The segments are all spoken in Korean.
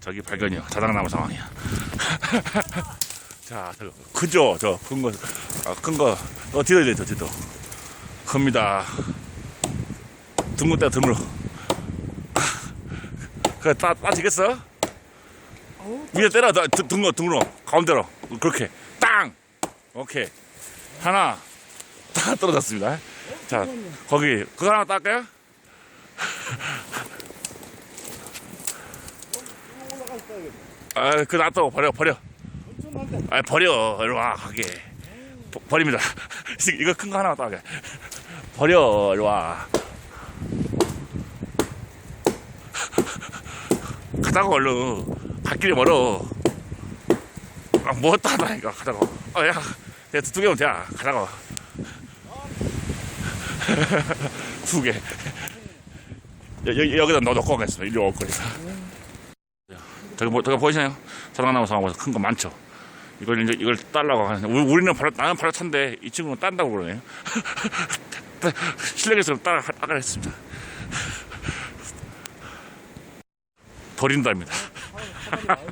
저기 발견이요. 자작나무 상황이야. 자, 저 크죠? 저 큰 거, 아, 큰 거, 어, 뒤로 돼, 저 뒤로. 큽니다. 둥근 때 등으로. 그래, 따, 따지겠어? 위에 때려, 나, 등, 등으로, 등으로. 가운데로. 그렇게. 땅! 오케이. 하나. 딱 떨어졌습니다. 자, 거기, 그거 하나 딸까요? 아, 그 놔둬 버려 버려. 아, 버려. 이리 와 가게. 버, 버립니다. 이거 큰 거 하나 따게. 버려. 이리 와. 가다가 얼른 갓길이 멀어. 아, 뭐 따다니까 가다가. 어, 야, 야, 두 개면 돼. 가다가. 두 개. 여기 여기다 넣어 놓고 가겠습니다. 이리 올 거니까. 저기 뭐 저기 보이시나요? 자작나무 상황에서 큰거 많죠. 이걸 이제 이걸 딸라고 우리- 우리는 바로 나는 바로 찬데 이 친구는 딴다고 그러네요. 실력에서 따라 따라 했습니다. 버린답니다.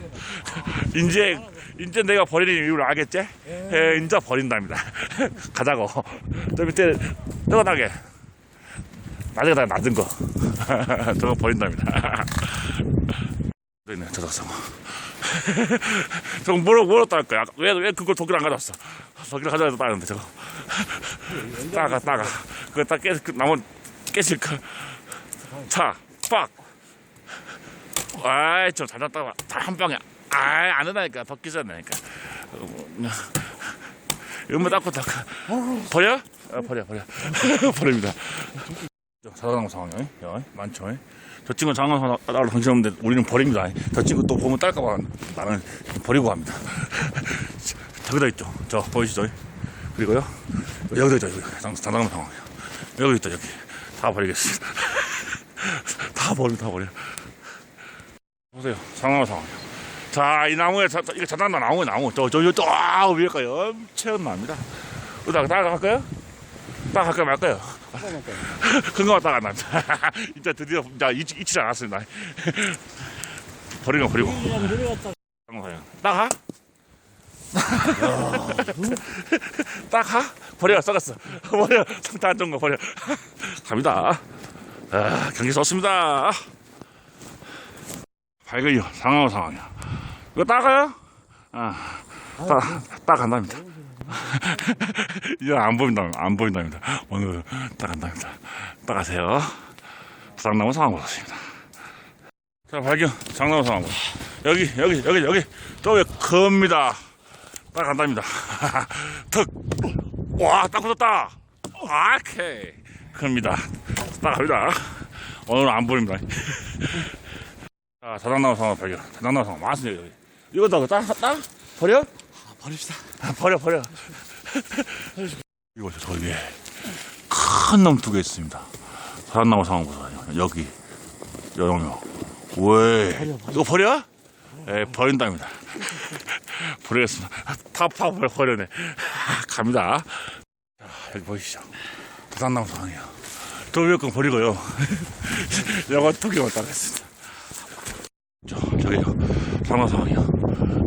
이제 이제 내가 버리는 이유를 알겠지? 예, 이제 버린답니다. 가자고. 저 밑에 떠나게. 나중에 다 낮은 거. 저거 버린답니다. 있네, 저작상. 저거 뭐로, 뭐로 딸 거야? 왜, 왜 그걸 독일 안 가져왔어? 독일 가져와서 따는데, 저거. 따가, 따가. 그거 딱 깨, 그 나무 깨질 거. 차, 빡! 아이, 좀잘 놨다가, 다한 방에. 아이, 안 된다니까. 더 끼잖아니까. 음모 닦고 닦아. 버려? 아, 버려, 버려. 버립니다. 자살나무 상황이 요 많죠. 저 친구는 장난하나 나를 정신없는데 우리는 버립니다. 저 친구 또 보면 딸까봐 나는 버리고 갑니다. 저기다 있죠. 저 보이시죠? 그리고요 여기도 있죠. 여기 장- 장난감 상황이요. 여기 있다 여기 다 버리겠습니다. 다 버려 다 버려. 보세요 장난감 상황이요. 자이 나무에 자, 자, 이거 자단나 나무 나무 저 저 저 저, 아, 위에까지 엄청 납니다. 여기다가 따라갈까요? 따라갈까요 말까요? 큰거 따라 납니다. 이제 드디어 이제 잊- 잊지 않았습니다. 버리고 버리고. 따가? 따가? 버려 썩었어. 버려 상태 안 좋은 거 버려. 갑니다. 아, 경기 좋습니다. 밝은요 상황 상황이야. 이거 따가요? 아, 따, 따 간답니다. 이제 안 보인다, 안 보인답니다. 오늘 따 간답니다. 따가세요. 장나무 상황 보셨습니다. 자, 발견. 장나무 상황. 여기, 여기, 여기, 여기. 저기 큽니다. 따 간답니다. 턱. 와, 딱 붙었다. 오케이. 큽니다. 따갑니다. 오늘은 안 보입니다. 자, 자작나무 상황 발견. 자작나무 상황 많습니다, 여기. 이거 다, 따, 따? 버려? 버립시다. 아, 버려 버려. 이거 저 위에 큰놈두개 있습니다. 사람나무 상황 보세요. 여기 여롱요. 왜 이거 버려? 예 버린답니다. 버리겠습니다. 타파 버려 버려네 갑니다. 자 여기 보이시죠? 부산나무 상황이요. 저 위에 건 버리고요. 이거 두 개만 따겠습니다. 저 저기요. 상황 상황이요.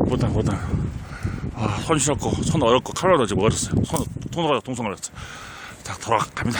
못한 못한 아, 손 시렵고 손 어렵고 칼로도 지금 얼었어요. 손 손으로 동성 얼었어. 자 돌아갑니다.